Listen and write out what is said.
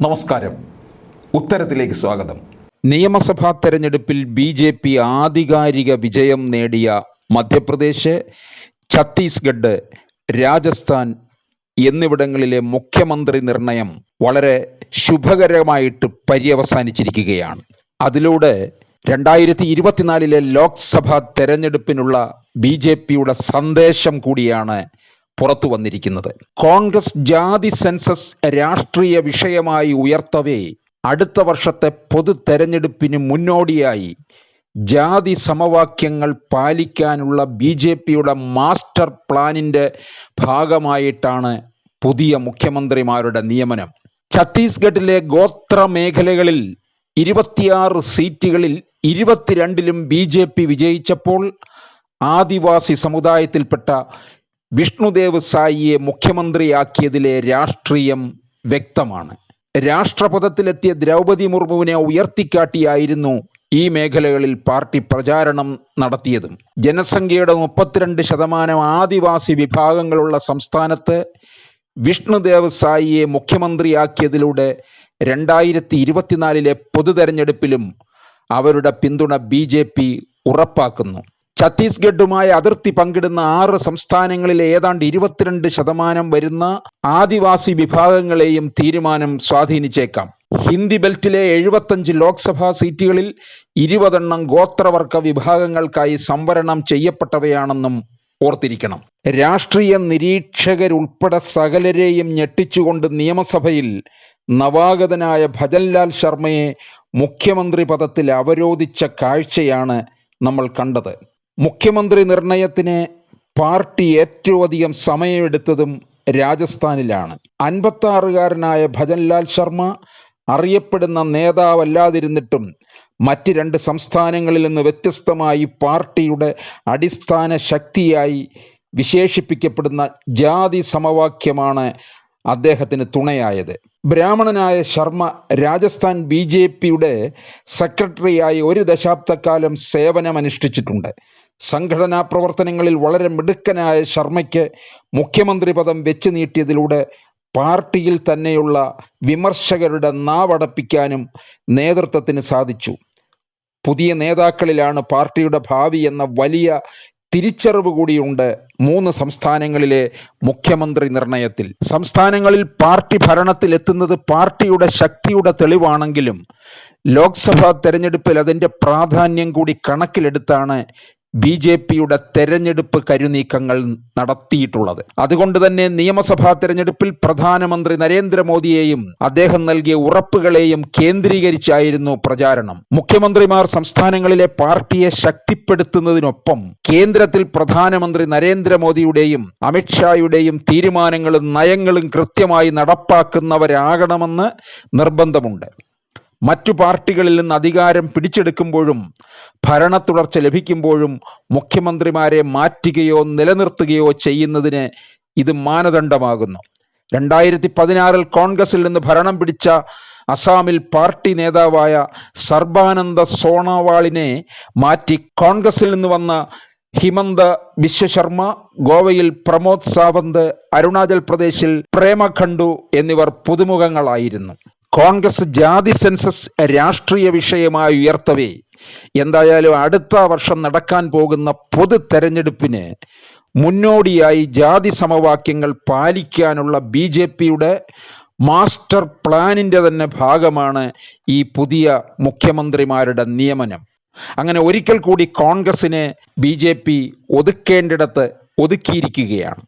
നമസ്കാരം. ഉത്തരത്തിലേക്ക് സ്വാഗതം. നിയമസഭാ തെരഞ്ഞെടുപ്പിൽ ബി ജെ പി ആധികാരിക വിജയം നേടിയ മധ്യപ്രദേശ് ഛത്തീസ്ഗഡ് രാജസ്ഥാൻ എന്നിവിടങ്ങളിലെ മുഖ്യമന്ത്രി നിർണയം വളരെ ശുഭകരമായിട്ട് പര്യവസാനിച്ചിരിക്കുകയാണ്. അതിലൂടെ രണ്ടായിരത്തി ഇരുപത്തിനാലിലെ ലോക്സഭാ തെരഞ്ഞെടുപ്പിനുള്ള ബി ജെ പിയുടെ സന്ദേശം കൂടിയാണ് പുറത്തു വന്നിരിക്കുന്നത്. കോൺഗ്രസ് ജാതി സെൻസസ് രാഷ്ട്രീയ വിഷയമായി ഉയർത്തവേ അടുത്ത വർഷത്തെ പൊതു തെരഞ്ഞെടുപ്പിന് മുന്നോടിയായി ജാതി സമവാക്യങ്ങൾ പാലിക്കാനുള്ള ബി ജെ പിയുടെ മാസ്റ്റർ പ്ലാനിന്റെ ഭാഗമായിട്ടാണ് പുതിയ മുഖ്യമന്ത്രിമാരുടെ നിയമനം. ഛത്തീസ്ഗഡിലെ ഗോത്ര മേഖലകളിൽ ഇരുപത്തിയാറ് സീറ്റുകളിൽ ഇരുപത്തിരണ്ടിലും ബി ജെ പി വിജയിച്ചപ്പോൾ ആദിവാസി സമുദായത്തിൽപ്പെട്ട വിഷ്ണുദേവ് സായിയെ മുഖ്യമന്ത്രിയാക്കിയതിലെ രാഷ്ട്രീയം വ്യക്തമാണ്. രാഷ്ട്രപഥത്തിലെത്തിയ ദ്രൗപതി മുർമുവിനെ ഉയർത്തിക്കാട്ടിയായിരുന്നു ഈ മേഖലകളിൽ പാർട്ടി പ്രചാരണം നടത്തിയതും. ജനസംഖ്യയുടെ മുപ്പത്തിരണ്ട് ശതമാനം ആദിവാസി വിഭാഗങ്ങളുള്ള സംസ്ഥാനത്ത് വിഷ്ണുദേവ് സായിയെ മുഖ്യമന്ത്രിയാക്കിയതിലൂടെ രണ്ടായിരത്തി ഇരുപത്തിനാലിലെ പൊതു തെരഞ്ഞെടുപ്പിലും അവരുടെ പിന്തുണ ബി ജെ പി ഉറപ്പാക്കുന്നു. ഛത്തീസ്ഗഡുമായി അതിർത്തി പങ്കിടുന്ന ആറ് സംസ്ഥാനങ്ങളിലെ ഏതാണ്ട് ഇരുപത്തിരണ്ട് ശതമാനം വരുന്ന ആദിവാസി വിഭാഗങ്ങളെയും തീരുമാനം സ്വാധീനിച്ചേക്കാം. ഹിന്ദി ബെൽറ്റിലെ എഴുപത്തഞ്ച് ലോക്സഭാ സീറ്റുകളിൽ ഇരുപതെണ്ണം ഗോത്രവർഗ വിഭാഗങ്ങൾക്കായി സംവരണം ചെയ്യപ്പെട്ടവയാണെന്നും ഓർത്തിരിക്കണം. രാഷ്ട്രീയ നിരീക്ഷകരുൾപ്പെടെ സകലരെയും ഞെട്ടിച്ചുകൊണ്ട് നിയമസഭയിൽ നവാഗതനായ ഭജൻലാൽ ശർമ്മയെ മുഖ്യമന്ത്രി പദത്തിൽ അവരോധിച്ച കാഴ്ചയാണ് നമ്മൾ കണ്ടത്. മുഖ്യമന്ത്രി നിർണയത്തിന് പാർട്ടി ഏറ്റവും അധികം സമയമെടുത്തതും രാജസ്ഥാനിലാണ്. അൻപത്താറുകാരനായ ഭജൻലാൽ ശർമ്മ അറിയപ്പെടുന്ന നേതാവല്ലാതിരുന്നിട്ടും മറ്റ് രണ്ട് സംസ്ഥാനങ്ങളിൽ നിന്ന് വ്യത്യസ്തമായി പാർട്ടിയുടെ അടിസ്ഥാന ശക്തിയായി വിശേഷിപ്പിക്കപ്പെടുന്ന ജാതി സമവാക്യമാണ് അദ്ദേഹത്തിന് തുണയായത്. ബ്രാഹ്മണനായ ശർമ്മ രാജസ്ഥാൻ ബി ജെ പിയുടെ സെക്രട്ടറിയായി ഒരു ദശാബ്ദക്കാലം സേവനമനുഷ്ഠിച്ചിട്ടുണ്ട്. സംഘടനാ പ്രവർത്തനങ്ങളിൽ വളരെ മിടുക്കനായ ശർമ്മയ്ക്ക് മുഖ്യമന്ത്രി പദം വെച്ച് നീട്ടിയതിലൂടെ പാർട്ടിയിൽ തന്നെയുള്ള വിമർശകരുടെ നാവടപ്പിക്കാനും നേതൃത്വത്തിന് സാധിച്ചു. പുതിയ നേതാക്കളിലാണ് പാർട്ടിയുടെ ഭാവി എന്ന വലിയ തിരിച്ചറിവ് കൂടിയുണ്ട് മൂന്ന് സംസ്ഥാനങ്ങളിലെ മുഖ്യമന്ത്രി നിർണയത്തിൽ. സംസ്ഥാനങ്ങളിൽ പാർട്ടി ഭരണത്തിലെത്തുന്നത് പാർട്ടിയുടെ ശക്തിയുടെ തെളിവാണെങ്കിലും ലോക്സഭാ തെരഞ്ഞെടുപ്പിൽ അതിന്റെ പ്രാധാന്യം കൂടി കണക്കിലെടുത്താണ് ബി ജെ പിയുടെ തെരഞ്ഞെടുപ്പ് കരുനീക്കങ്ങൾ നടത്തിയിട്ടുള്ളത്. അതുകൊണ്ട് തന്നെ നിയമസഭാ തെരഞ്ഞെടുപ്പിൽ പ്രധാനമന്ത്രി നരേന്ദ്രമോദിയെയും അദ്ദേഹം നൽകിയ ഉറപ്പുകളെയും കേന്ദ്രീകരിച്ചായിരുന്നു പ്രചാരണം. മുഖ്യമന്ത്രിമാർ സംസ്ഥാനങ്ങളിലെ പാർട്ടിയെ ശക്തിപ്പെടുത്തുന്നതിനൊപ്പം കേന്ദ്രത്തിൽ പ്രധാനമന്ത്രി നരേന്ദ്രമോദിയുടെയും അമിത്ഷായുടെയും തീരുമാനങ്ങളും നയങ്ങളും കൃത്യമായി നടപ്പാക്കുന്നവരാകണമെന്ന് നിർബന്ധമുണ്ട്. മറ്റു പാർട്ടികളിൽ നിന്ന് അധികാരം പിടിച്ചെടുക്കുമ്പോഴും ഭരണ തുടർച്ച ലഭിക്കുമ്പോഴും മുഖ്യമന്ത്രിമാരെ മാറ്റുകയോ നിലനിർത്തുകയോ ചെയ്യുന്നതിന് ഇത് മാനദണ്ഡമാകുന്നു. രണ്ടായിരത്തി പതിനാറിൽ കോൺഗ്രസിൽ നിന്ന് ഭരണം പിടിച്ച അസാമിൽ പാർട്ടി നേതാവായ സർബാനന്ദ സോണോവാളിനെ മാറ്റി കോൺഗ്രസിൽ നിന്ന് വന്ന ഹിമന്ത വിശ്വശർമ്മ ഗോവയിൽ പ്രമോദ് സാവന്ത് അരുണാചൽ പ്രദേശിൽ പ്രേമഖണ്ഡു എന്നിവർ പുതുമുഖങ്ങളായിരുന്നു. കോൺഗ്രസ് ജാതി സെൻസസ് രാഷ്ട്രീയ വിഷയമായി ഉയർത്തവേ. എന്തായാലും അടുത്ത വർഷം നടക്കാൻ പോകുന്ന പൊതു തെരഞ്ഞെടുപ്പിന് മുന്നോടിയായി ജാതി സമവാക്യങ്ങൾ പാലിക്കാനുള്ള ബി ജെ പിയുടെ മാസ്റ്റർ പ്ലാനിന്റെ തന്നെ ഭാഗമാണ് ഈ പുതിയ മുഖ്യമന്ത്രിമാരുടെ നിയമനം. അങ്ങനെ ഒരിക്കൽ കൂടി കോൺഗ്രസിനെ ബി ജെ പി ഒതുക്കേണ്ടിടത്ത് ഒതുക്കിയിരിക്കുകയാണ്.